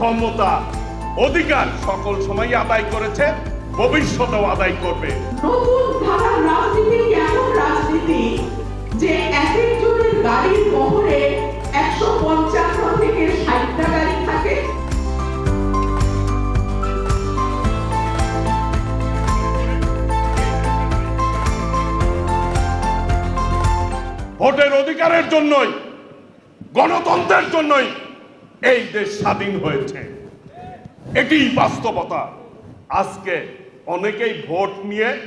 ক্ষমতা অধিকার সকল সময় আদায় করেছে ভবিষ্যতেও আদায় করবে। নতুন ধারার রাজনীতি কেমন রাজনীতি যে এক একজনের গাড়ির একশো পঞ্চান্ন থেকে ষাটটা গাড়ি থাকে? ভোটের অধিকারের জন্যই গণতন্ত্রের জন্যই এই দেশ স্বাধীন হয়েছে। এটি বাস্তবতা। আজকে অনেকেই ভোট নিয়ে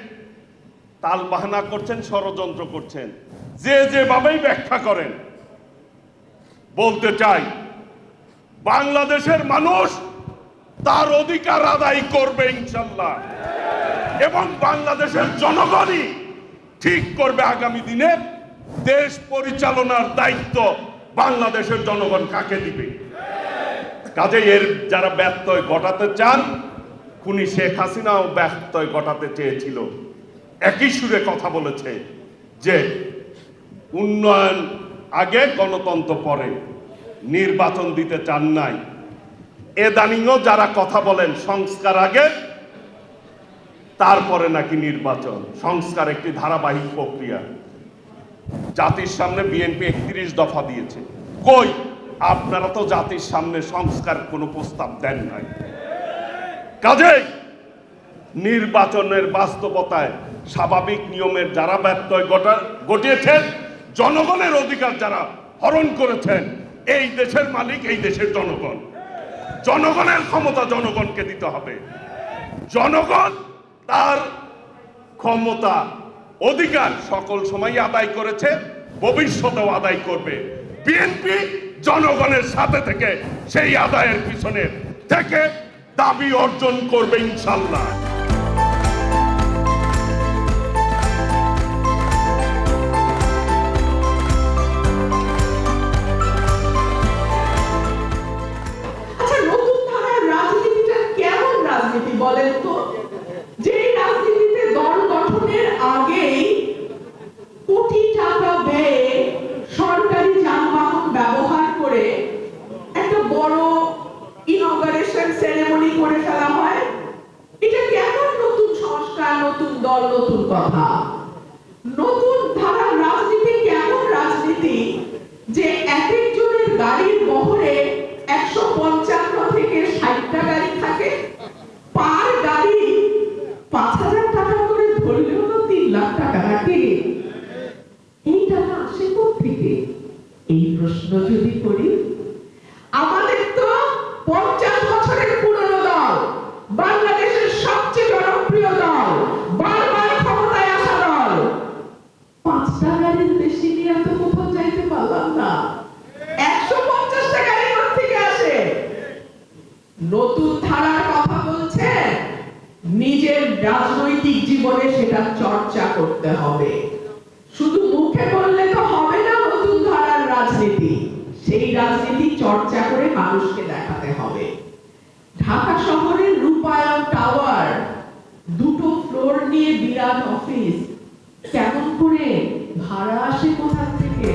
তালবাহানা করছেন, ষড়যন্ত্র করছেন। যে যেভাবেই ব্যাখ্যা করেন, বলতে চাই, বাংলাদেশের মানুষ তার অধিকার আদায় করবে ইনশাল্লাহ। এবং বাংলাদেশের জনগণই ঠিক করবে আগামী দিনে। দেশ পরিচালনার দায়িত্ব বাংলাদেশের জনগণ কাকে দিবে? কাজে এর যারা ব্যত্যয় ঘটাতে চান, খুনি শেখ হাসিনাও ব্যত্যয় ঘটাতে চেয়েছিল। একই সুরে কথা বলেছে যে, উন্নয়ন আগে, গণতন্ত্র পরে, নির্বাচন দিতে চান নাই। এদানিংও যারা কথা বলেন, সংস্কার আগে, তারপরে নাকি নির্বাচন। সংস্কার একটি ধারাবাহিক প্রক্রিয়া। জাতির সামনে বিএনপি একত্রিশ দফা দিয়েছে। কই? আপনারা তো জাতির সামনে সংস্কার কোনো প্রস্তাব দেন নাই। কাজেই নির্বাচনের বাস্তবতায় স্বাভাবিক নিয়মের যারা ব্যত্যয় ঘটা ঘটিয়েছেন, জনগণের অধিকার যারা হরণ করেছেন, এই দেশের মালিক, এই দেশের জনগণ। জনগণের ক্ষমতা জনগণকে দিতে হবে। জনগণ তার ক্ষমতা, অধিকার সকল সময় আদায় করেছে, ভবিষ্যতেও আদায় করবে। বিএনপি জনগণের সাথে থেকে সেই আদায়ের পিছনে থেকে দাবি অর্জন করবে ইনশাল্লাহ দল নতুন কথা। নতুন ধারার রাজনীতি কেমন রাজনীতি? যে এক একজনের গাড়ির বহরে একশো পঞ্চান্ন থেকে ষাটটা গাড়ি থাকে, পার গাড়ি পাঁচ হাজার টাকা করে ধরলেও তো তিন লাখ টাকা লাগে এই টাকা আসে থেকে এই প্রশ্ন যদি করি আমাদের পাঁচটা গাড়ির বেশি নিয়ে তো কোথাও যাইতে পারলাম না। একশো পঞ্চাশটা গাড়ি থেকে আসে। নতুন ধারার কথা বলছে, নিজের রাজনৈতিক জীবনে সেটা চর্চা করতে হবে। শুধু মুখে বললে তো হবে না নতুন ধারার রাজনীতি। সেই রাজনীতি চর্চা করে মানুষকে দেখাতে হবে। ঢাকা শহরের রূপায়ণ টাওয়ার, দুটো ফ্লোর নিয়ে বিরাট অফিস। কেমন করে ভাড়া আসে কোথা থেকে?